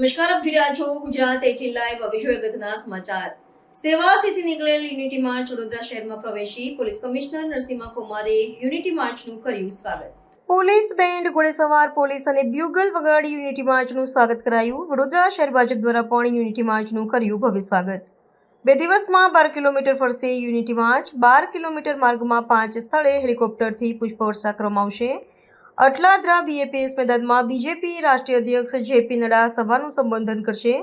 નમસ્કાર, આપ જોઈ છો ગુજરાત એટી લાઈવ જોઈએ સમાચાર. સેવા સ્થિતિ નીકળેલ યુનિટી માર્ચ વડોદરા શહેરમાં પ્રવેશી પોલીસ કમિશનર નરસિંહા કુમારે યુનિટી માર્ચનું કર્યું સ્વાગત. પોલીસ બેન્ડ ઘોડેસવાર પોલીસ અને બ્યુગલ વગાડી યુનિટી માર્ચનું સ્વાગત કરાયું. વડોદરા શહેર ભાજપ દ્વારા પણ યુનિટી માર્ચનું કર્યું ભવ્ય સ્વાગત. બે દિવસમાં બાર કિલોમીટર ફરશે યુનિટી માર્ચ. બાર કિલોમીટર માર્ગમાં પાંચ સ્થળે હેલિકોપ્ટરથી પુષ્પવર્ષા કરવામાં આવશે. અટલાદરા બીએપીએસ મેદાનમાં બીજેપી રાષ્ટ્રીય અધ્યક્ષ જેપી નડ્ડા સભાનું સંબોધન કરશે.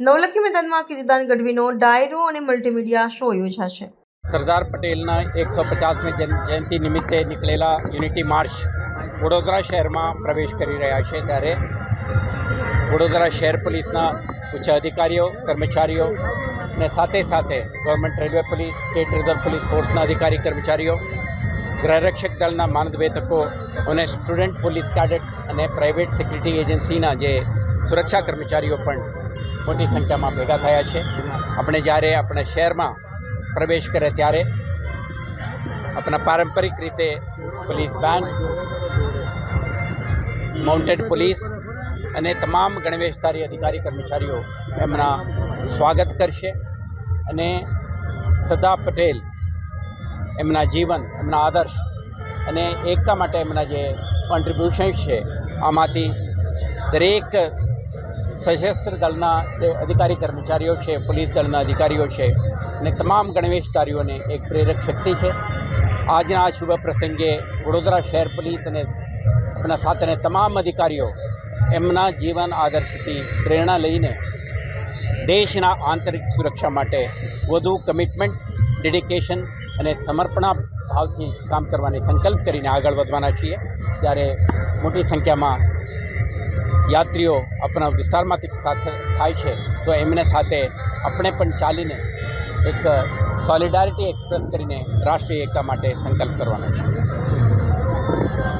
નવલખી મેદાનમાં કીર્તિદાન ગઢવીનો ડાયરો અને મલ્ટીમીડિયા શો યોજાશે. સરદાર પટેલના એકસો પચાસમી જયંતિ નિમિત્તે નીકળેલા યુનિટી માર્ચ વડોદરા શહેરમાં પ્રવેશ કરી રહ્યા છે ત્યારે વડોદરા શહેર પોલીસના ઉચ્ચ અધિકારીઓ, કર્મચારીઓ ને સાથે સાથે government railway police, state reserve police ફોર્સના અધિકારી કર્મચારીઓ ગૃહરક્ષક દળના માનદવેતકો અને સ્ટુડન્ટ પોલીસ કાડેટ અને પ્રાઇવેટ સિક્યુરિટી એજન્સીના જે સુરક્ષા કર્મચારીઓ પણ મોટી સંખ્યામાં ભેગા થયા છે. આપણે જ્યારે આપણા શહેરમાં પ્રવેશ કરે ત્યારે આપણા પારંપરિક રીતે પોલીસ બેન્ડ માઉન્ટેડ પોલીસ અને તમામ ગણવેશધારી અધિકારી કર્મચારીઓ એમના સ્વાગત કરશે અને સરદાર પટેલ એમના જીવન, એમના આદર્શ અને એકતા માટે એમના જે કોન્ટ્રીબ્યુશન્સ છે, આમાંથી દરેક સશસ્ત્ર દળના જે અધિકારી કર્મચારીઓ છે, પોલીસ દળના અધિકારીઓ છે અને તમામ ગણવેશધારીઓને એક પ્રેરક શક્તિ છે. આજના આ શુભ પ્રસંગે વડોદરા શહેર પોલીસ અને આપણા સાથેના તમામ અધિકારીઓ એમના જીવન આદર્શથી પ્રેરણા લઈને દેશના આંતરિક સુરક્ષા માટે વધુ કમિટમેન્ટ ડેડિકેશન અને સમર્પણા ભાવથી કામ કરવાની સંકલ્પ કરીને આગળ વધવાના છીએ. ત્યારે મોટી સંખ્યામાં યાત્રીઓ આપણા વિસ્તારમાંથી સાથે થાય છે, તો એમને સાથે આપણે પણ ચાલીને એક સોલિડારિટી એક્સપ્રેસ કરીને રાષ્ટ્રીય એકતા માટે સંકલ્પ કરવાનો છે.